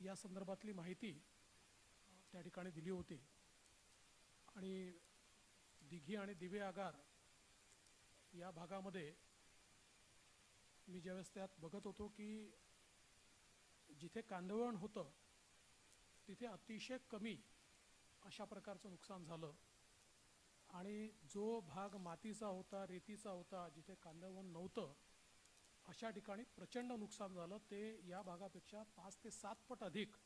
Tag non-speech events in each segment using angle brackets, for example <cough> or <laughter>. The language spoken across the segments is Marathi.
या संदर्भातली माहिती त्या ठिकाणी दिली होती. आणि दिघी आणि दिवे आगार या भागामध्ये मी ज्यावेळेस त्यात बघत होतो की जिथे कांदळवण होतं तिथे अतिशय कमी अशा प्रकारचं नुकसान झालं. आणि जो भाग मातीचा होता रेतीचा होता जिथे कांदळवण नव्हतं अशा ठिकाणी प्रचंड नुकसान झालं. ते या भागापेक्षा पाच ते सात पट अधिक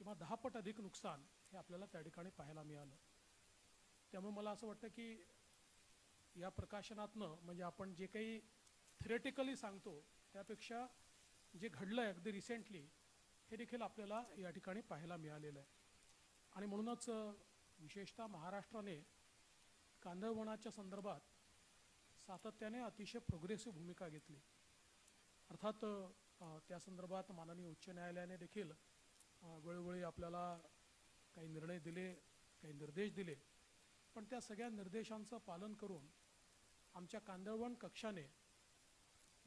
किंवा दहा पट अधिक नुकसान हे आपल्याला त्या ठिकाणी पाहायला मिळालं. त्यामुळे मला असं वाटतं की या प्रकाशनातनं म्हणजे आपण जे काही थिरेटिकली सांगतो त्यापेक्षा जे घडलं आहे अगदी रिसेंटली हे देखील आपल्याला या ठिकाणी पाहायला मिळालेलं आहे. आणि म्हणूनच विशेषतः महाराष्ट्राने कांदळवनाच्या संदर्भात सातत्याने अतिशय प्रोग्रेसिव्ह भूमिका घेतली. अर्थात त्या संदर्भात माननीय उच्च न्यायालयाने देखील वेळोवेळी आपल्याला काही निर्णय दिले काही निर्देश दिले. पण त्या सगळ्या निर्देशांचं पालन करून आमच्या कांदळवण कक्षाने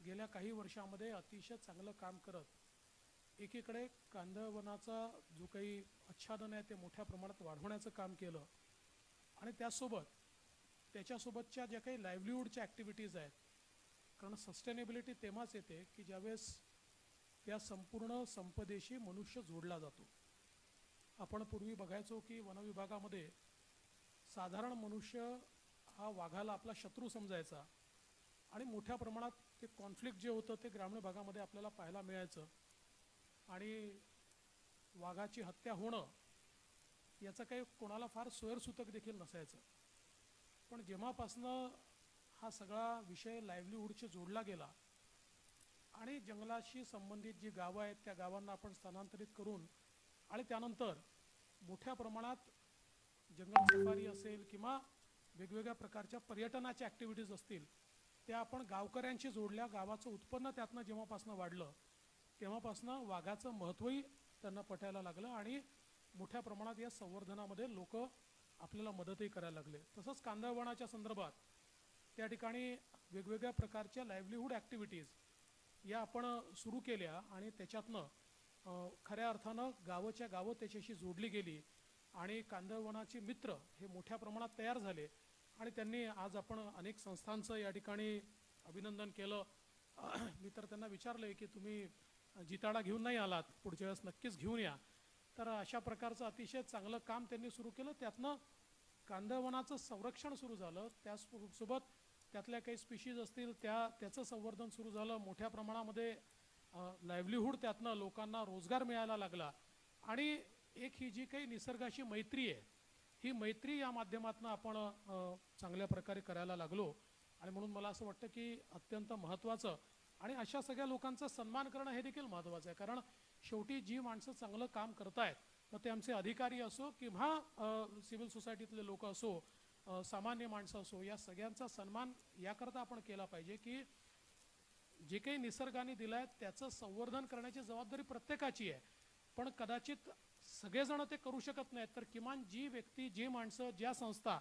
गेल्या काही वर्षामध्ये अतिशय चांगलं काम करत एकीकडे कांदळवनाचा जो काही आच्छादन आहे ते मोठ्या प्रमाणात वाढवण्याचं काम केलं. आणि त्यासोबत त्याच्यासोबतच्या ज्या काही लाईव्हलीहूडच्या ॲक्टिव्हिटीज आहेत कारण सस्टेनेबिलिटी तेव्हाच येते की ज्यावेळेस त्या संपूर्ण संपदेशी मनुष्य जोडला जातो. आपण पूर्वी बघायचो की वनविभागामध्ये साधारण मनुष्य हा वाघाला आपला शत्रू समजायचा आणि मोठ्या प्रमाणात ते कॉन्फ्लिक्ट जे होतं ते ग्रामीण भागामध्ये आपल्याला पाहायला मिळायचं. आणि वाघाची हत्या होणं याचं काही कोणाला फार सोयरसूतक देखील नसायचं. पण जेव्हापासनं हा सगळा विषय लाईव्हलीहूडशी जोडला गेला. आणि जंगलाशी संबंधित जी गावं आहेत त्या गावांना आपण स्थानांतरित करून आणि त्यानंतर मोठ्या प्रमाणात जंगल सफारी असेल किंवा वेगवेगळ्या प्रकारच्या पर्यटनाच्या ॲक्टिव्हिटीज असतील त्या आपण गावकऱ्यांशी जोडल्या गावाचं उत्पन्न त्यातनं जेव्हापासनं वाढलं तेव्हापासनं वाघाचं महत्त्वही त्यांना पटायला लागलं आणि मोठ्या प्रमाणात या संवर्धनामध्ये लोक आपल्याला मदतही करायला लागले. तसंच कांदळवनाच्या संदर्भात त्या ठिकाणी वेगवेगळ्या प्रकारच्या लाईव्हलीहूड ॲक्टिव्हिटीज या आपण सुरू केल्या आणि त्याच्यातनं खऱ्या अर्थानं गावच्या गावं त्याच्याशी जोडली गेली आणि कांदळवनाचे मित्र हे मोठ्या प्रमाणात तयार झाले आणि त्यांनी आज आपण अनेक संस्थांचं या ठिकाणी अभिनंदन केलं. <clears throat> मी तर त्यांना विचारलं की तुम्ही जिताडा घेऊन नाही आलात पुढच्या वेळेस नक्कीच घेऊन या. तर अशा प्रकारचं अतिशय चांगलं काम त्यांनी सुरू केलं. त्यातनं कांदळवनाचं संरक्षण सुरू झालं. त्यासोबत त्यातल्या काही स्पीशीज असतील त्या त्याचं संवर्धन सुरू झालं. मोठ्या प्रमाणामध्ये लाईव्हलीहूड त्यातनं लोकांना रोजगार मिळायला लागला. आणि एक ही जी काही निसर्गाशी मैत्री आहे ही मैत्री या माध्यमातून आपण चांगल्या प्रकारे करायला लागलो. आणि म्हणून मला असं वाटतं की अत्यंत महत्त्वाचं आणि अशा सगळ्या लोकांचा सन्मान करणं हे देखील महत्त्वाचं आहे. कारण शेवटी जी माणसं चांगलं काम करतायत मग ते आमचे अधिकारी असो किंवा सिव्हिल सोसायटीतले लोक असो सामान्य माणसं असो या सगळ्यांचा सन्मान याकरता आपण केला पाहिजे की जे काही निसर्गाने दिलं आहे त्याचं संवर्धन करण्याची जबाबदारी प्रत्येकाची आहे. पण कदाचित सगळेजण ते करू शकत नाहीत तर किमान जी व्यक्ती जी माणसं ज्या संस्था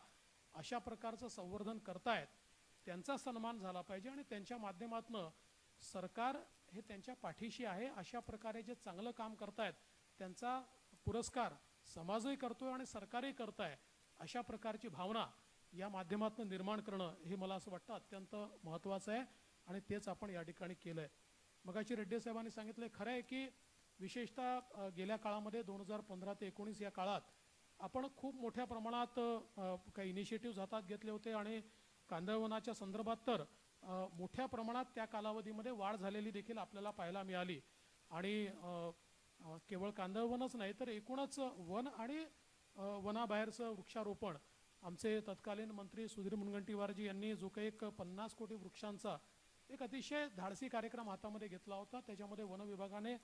अशा प्रकारचं संवर्धन करतायत त्यांचा सन्मान झाला पाहिजे आणि त्यांच्या माध्यमातनं सरकार हे त्यांच्या पाठीशी आहे अशा प्रकारे जे चांगलं काम करतायत त्यांचा पुरस्कार समाजही करतोय आणि सरकारही करताय. अशा प्रकारची भावना या माध्यमातून निर्माण करणं हे मला असं वाटतं अत्यंत महत्त्वाचं आहे आणि तेच आपण या ठिकाणी केलं आहे मगाशी रेड्डी साहेबांनी सांगितलं खरं आहे की विशेषतः गेल्या काळामध्ये दोन हजार पंधरा ते एकोणीस या काळात आपण खूप मोठ्या प्रमाणात काही इनिशिएटिव्ह हातात घेतले होते आणि कांदळवनाच्या संदर्भात तर मोठ्या प्रमाणात त्या कालावधीमध्ये वाढ झालेली देखील आपल्याला पाहायला मिळाली. आणि केवळ कांदळवनच नाही तर एकूणच वन आणि वनाबाहेरचं वृक्षारोपण. आमचे तत्कालीन मंत्री सुधीर मुनगंटीवारजी यांनी जो काही एक पन्नास कोटी वृक्षांचा एक अतिशय धाडसी कार्यक्रम हातामध्ये घेतला होता त्याच्यामध्ये वन विभागाने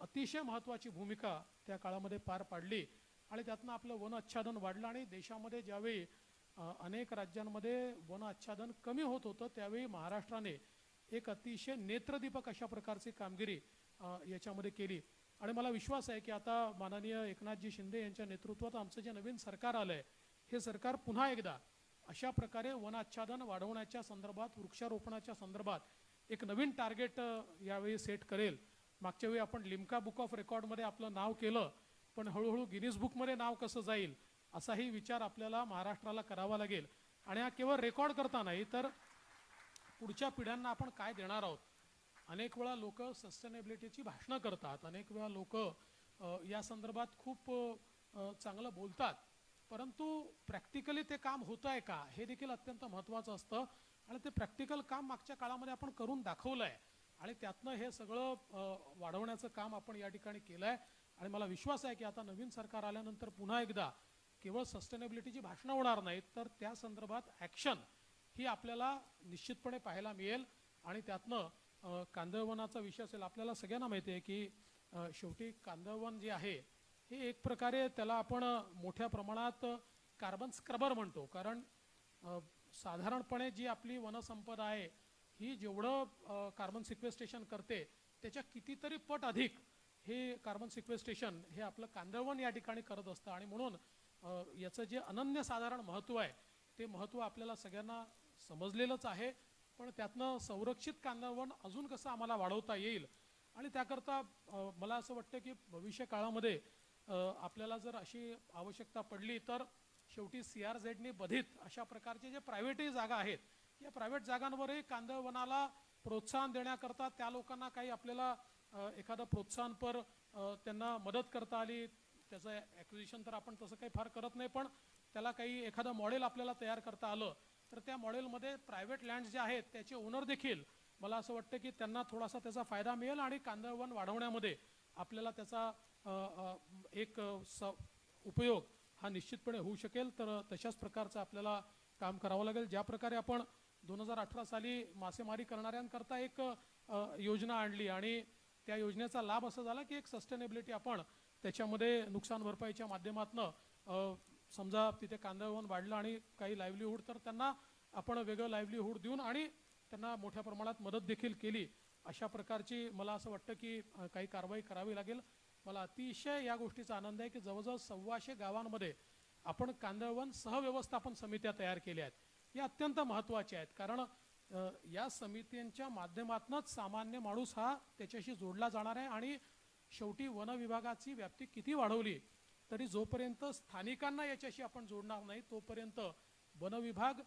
अतिशय महत्त्वाची भूमिका त्या काळामध्ये पार पाडली आणि त्यातनं आपलं वन आच्छादन वाढलं आणि देशामध्ये ज्यावेळी अनेक राज्यांमध्ये वन आच्छादन कमी होत होतं त्यावेळी महाराष्ट्राने एक अतिशय नेत्रदीपक अशा प्रकारची कामगिरी याच्यामध्ये केली. आणि मला विश्वास आहे की आता माननीय एकनाथजी शिंदे यांच्या नेतृत्वात आमचं जे नवीन सरकार आलं आहे हे सरकार पुन्हा एकदा अशा प्रकारे वन आच्छादन वाढवण्याच्या संदर्भात वृक्षारोपणाच्या संदर्भात एक नवीन टार्गेट यावेळी सेट करेल. मागच्या वेळी आपण लिम्का बुक ऑफ रेकॉर्डमध्ये आपलं नाव केलं पण हळूहळू गिनीज बुकमध्ये नाव कसं जाईल असाही विचार आपल्याला महाराष्ट्राला करावा लागेल. आणि हा केवळ रेकॉर्ड करता नाही तर पुढच्या पिढ्यांना आपण काय देणार आहोत? अनेक वेळा लोक सस्टेनेबिलिटीची भाषणं करतात. अनेक वेळा लोक या संदर्भात खूप चांगलं बोलतात. परंतु प्रॅक्टिकली ते काम होत आहे का? हे देखील अत्यंत महत्त्वाचं असतं. आणि ते प्रॅक्टिकल काम मागच्या काळामध्ये आपण करून दाखवलं आहे आणि त्यातनं हे सगळं वाढवण्याचं काम आपण या ठिकाणी केलं आहे आणि मला विश्वास आहे की आता नवीन सरकार आल्यानंतर पुन्हा एकदा केवळ सस्टेनेबिलिटीची भाषणं होणार नाहीत तर त्या संदर्भात ॲक्शन ही आपल्याला निश्चितपणे पाहायला मिळेल. आणि त्यातनं कांदळवनाचा विषय असेल आपल्याला सगळ्यांना माहिती आहे की शेवटी कांदळवन जे आहे हे एक प्रकारे त्याला आपण मोठ्या प्रमाणात कार्बन स्क्रबर म्हणतो. कारण साधारणपणे जी आपली वनसंपदा आहे ही जेवढं कार्बन सिक्वेस्टेशन करते त्याच्या कितीतरी पट अधिक हे कार्बन सिक्वेस्टेशन हे आपलं कांदळवन या ठिकाणी करत असतं. आणि म्हणून याचं जे अनन्यसाधारण महत्त्व आहे ते महत्त्व आपल्याला सगळ्यांना समजलेलंच आहे. पण त्यातनं संरक्षित कांदळवन अजून कसं आम्हाला वाढवता येईल? आणि त्याकरता मला असं वाटतं की भविष्य काळामध्ये आपल्याला जर अशी आवश्यकता पडली तर शेवटी सी आर झेडने बधित अशा प्रकारचे जे प्रायव्हेटही जागा आहेत या प्रायव्हेट जागांवरही कांदळवनाला प्रोत्साहन देण्याकरता त्या लोकांना काही आपल्याला एखादं प्रोत्साहनपर त्यांना मदत करता आली त्याचं ॲक्विजिशन तर आपण तसं काही फार करत नाही पण त्याला काही एखादं मॉडेल आपल्याला तयार करता आलं तर त्या मॉडेलमध्ये प्रायव्हेट लँड जे आहेत त्याचे ओनर देखील मला असं वाटतं की त्यांना थोडासा त्याचा फायदा मिळेल आणि कांदळवन वाढवण्यामध्ये आपल्याला त्याचा एक स उपयोग हा निश्चितपणे होऊ शकेल. तर तशाच प्रकारचं आपल्याला काम करावं लागेल. ज्या प्रकारे आपण दोन हजार अठरा साली मासेमारी करणाऱ्यांकरता एक योजना आणली आणि त्या योजनेचा लाभ असा झाला की एक सस्टेनेबिलिटी आपण त्याच्यामध्ये नुकसान भरपाईच्या माध्यमातनं समजा तिथे कांदळवन वाढलं आणि काही लाईव्हलीहूड तर त्यांना आपण वेगळं लाईव्हलीहूड देऊन आणि त्यांना मोठ्या प्रमाणात मदत देखील केली. अशा प्रकारची मला असं वाटतं की काही कारवाई करावी लागेल. मला अतिशय या गोष्टीचा आनंद आहे की जवळजवळ सव्वाशे गावांमध्ये आपण कांदळवन सहव्यवस्थापन समित्या तयार केल्या आहेत. या अत्यंत महत्त्वाच्या आहेत. कारण या समित्यांच्या माध्यमातूनच सामान्य माणूस हा त्याच्याशी जोडला जाणार आहे आणि शेवटी वन विभागाची व्याप्ती किती वाढवली तरी जोपर्यंत स्थानिकांना याच्याशी आपण जोडणार नाही तोपर्यंत वनविभाग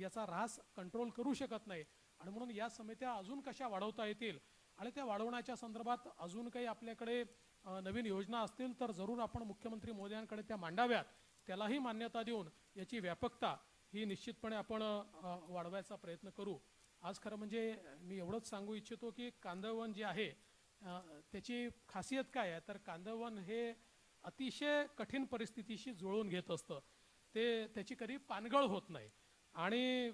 याचा ऱ्हास कंट्रोल करू शकत नाही. आणि म्हणून या समित्या अजून कशा वाढवता येतील? आणि त्या वाढवण्याच्या संदर्भात अजून काही आपल्याकडे नवीन योजना असतील तर जरूर आपण मुख्यमंत्री मोदयांकडे त्या मांडाव्यात. त्यालाही मान्यता देऊन याची व्यापकता ही निश्चितपणे आपण वाढवायचा प्रयत्न करू. आज खरं म्हणजे मी एवढंच सांगू इच्छितो की कांदळवन जे आहे त्याची खासियत काय आहे? तर कांदळवन हे अतिशय कठीण परिस्थितीशी जुळवून घेत असतं. ते त्याची कधी पानगळ होत नाही. आणि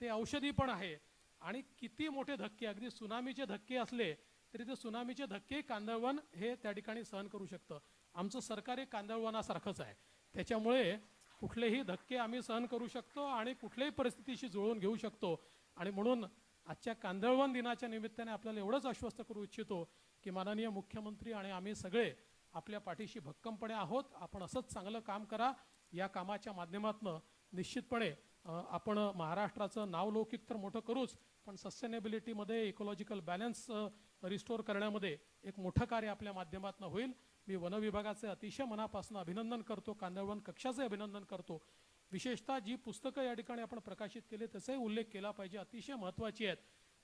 ते औषधी पण आहे. आणि किती मोठे धक्के अगदी सुनामीचे धक्के असले तरी ते सुनामीचे धक्के कांदळवन हे त्या ठिकाणी सहन करू शकतं. आमचं सरकारी कांदळवनासारखंच आहे. त्याच्यामुळे कुठलेही धक्के आम्ही सहन करू शकतो आणि कुठल्याही परिस्थितीशी जुळवून घेऊ शकतो. आणि म्हणून आजच्या कांदळवन दिनाच्या निमित्ताने आपल्याला एवढंच आश्वस्त करू इच्छितो की माननीय मुख्यमंत्री आणि आम्ही सगळे आपल्या पाठीशी भक्कमपणे आहोत. आपण असंच चांगलं काम करा. या कामाच्या माध्यमातून निश्चितपणे आपण महाराष्ट्राचं नावलौकिक तर मोठं करूच पण सस्टेनेबिलिटीमध्ये इकोलॉजिकल बॅलन्स रिस्टोअर करण्यामध्ये एक मोठं कार्य आपल्या माध्यमातून होईल. मी वन विभागाचे अतिशय मनापासून अभिनंदन करतो. कांदळवन कक्षाचे अभिनंदन करतो. विशेषतः जी पुस्तकं या ठिकाणी आपण प्रकाशित केली त्याचाही उल्लेख केला पाहिजे. अतिशय महत्त्वाची आहेत.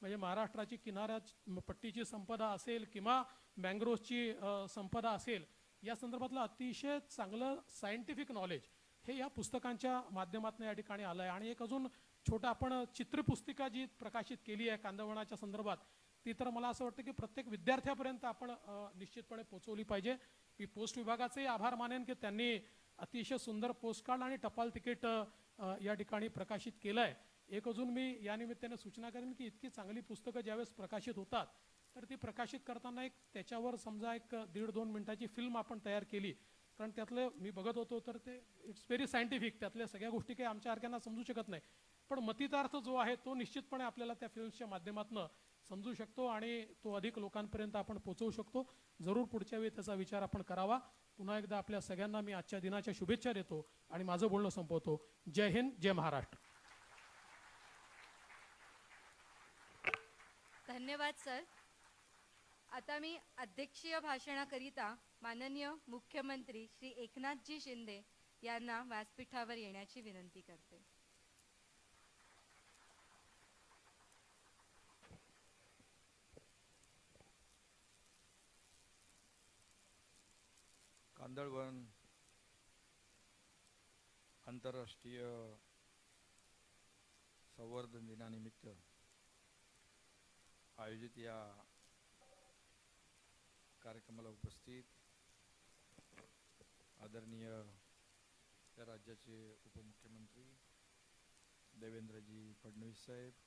म्हणजे महाराष्ट्राची किनाऱ्या पट्टीची संपदा असेल किंवा मँग्रोव्हची संपदा असेल या संदर्भातलं अतिशय चांगलं सायंटिफिक नॉलेज हे या पुस्तकांच्या माध्यमातून या ठिकाणी आलं आहे आणि एक अजून छोटं आपण चित्रपुस्तिका जी प्रकाशित केली आहे कांदवणाच्या संदर्भात ती तर मला असं वाटतं की प्रत्येक विद्यार्थ्यापर्यंत आपण निश्चितपणे पोचवली पाहिजे. मी पोस्ट विभागाचेही आभार मानेन की त्यांनी अतिशय सुंदर पोस्टकार्ड आणि टपाल तिकीट या ठिकाणी प्रकाशित केलं आहे एक अजून मी या निमित्ताने सूचना करेन की इतकी चांगली पुस्तकं ज्यावेळेस प्रकाशित होतात तर ती प्रकाशित करताना एक त्याच्यावर समजा एक दीड दोन मिनिटाची फिल्म आपण तयार केली कारण त्यातलं मी बघत होतो तर ते इट्स व्हेरी सायंटिफिक त्यातल्या सगळ्या गोष्टी काही आमच्यासारख्यांना समजू शकत नाही. पण मतितार्थ जो आहे तो निश्चितपणे आपल्याला त्या फिल्म्सच्या माध्यमातून समजू शकतो आणि तो अधिक लोकांपर्यंत आपण पोचवू शकतो. जरूर पुढच्या वेळी त्याचा विचार आपण करावा. पुन्हा एकदा आपल्या सगळ्यांना मी आजच्या दिनाच्या शुभेच्छा देतो आणि माझं बोलणं संपवतो. जय हिंद जय महाराष्ट्र. धन्यवाद सर. आता मी अध्यक्षीय भाषणाकरिता माननीय मुख्यमंत्री श्री एकनाथजी शिंदे यांना व्यासपीठावर येण्याची विनंती करते. कांदळवन आंतरराष्ट्रीय संवर्धन दिनानिमित्त आयोजित या कार्यक्रमाला उपस्थित आदरणीय या राज्याचे उपमुख्यमंत्री देवेंद्रजी फडणवीस साहेब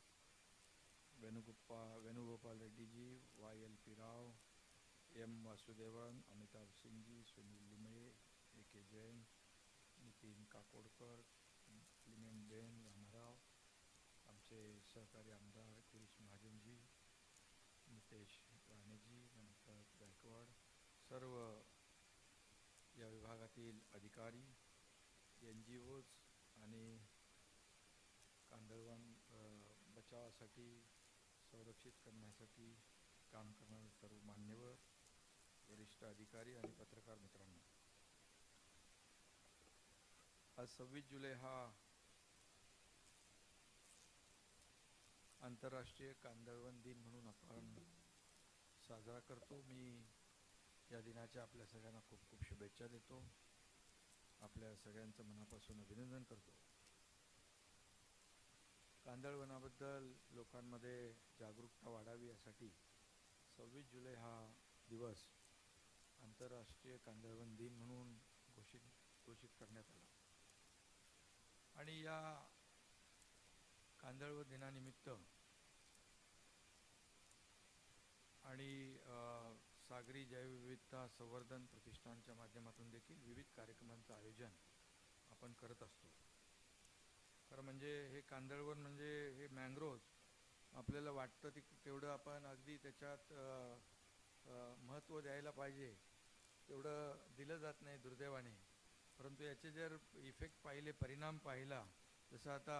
वेणुगोपा Venugopal Reddyji Y L P Rao M Vasudevan Amitabh Singhji Sunil Limaye A K Jain Nitin Kakodkar लिमेन बेन रामाराव आमचे सहकारी आमदार नितेश राणेजी नंतर गायकवाड सर्व या विभागातील अधिकारी एन जी ओज आणि कांदळवन बचावासाठी संरक्षित करण्यासाठी काम करणारे सर्व मान्यवर वरिष्ठ अधिकारी आणि पत्रकार मित्रांनो. आज सव्वीस जुलै हा आंतरराष्ट्रीय कांदळवन दिन म्हणून आपण साजरा करतो. मी या दिनाच्या आपल्या सगळ्यांना खूप खूप शुभेच्छा देतो. आपल्या सगळ्यांचं मनापासून अभिनंदन करतो. कांदळवनाबद्दल लोकांमध्ये जागरूकता वाढावी यासाठी सव्वीस जुलै हा दिवस आंतरराष्ट्रीय कांदळवन दिन म्हणून घोषित घोषित करण्यात आला. आणि या कांदळवन दिनानिमित्त आणि सागरी जैवविविधता संवर्धन प्रतिष्ठानच्या माध्यमातून देखील विविध कार्यक्रमांचं आयोजन आपण करत असतो. खरं म्हणजे हे कांदळवन म्हणजे हे मँग्रोव्ह. आपल्याला वाटतं ते तेवढं आपण अगदी त्याच्यात महत्त्व द्यायला पाहिजे. तेवढं दिलं जात नाही दुर्दैवाने. परंतु याचे जर इफेक्ट पाहिले परिणाम पाहिला जसं आता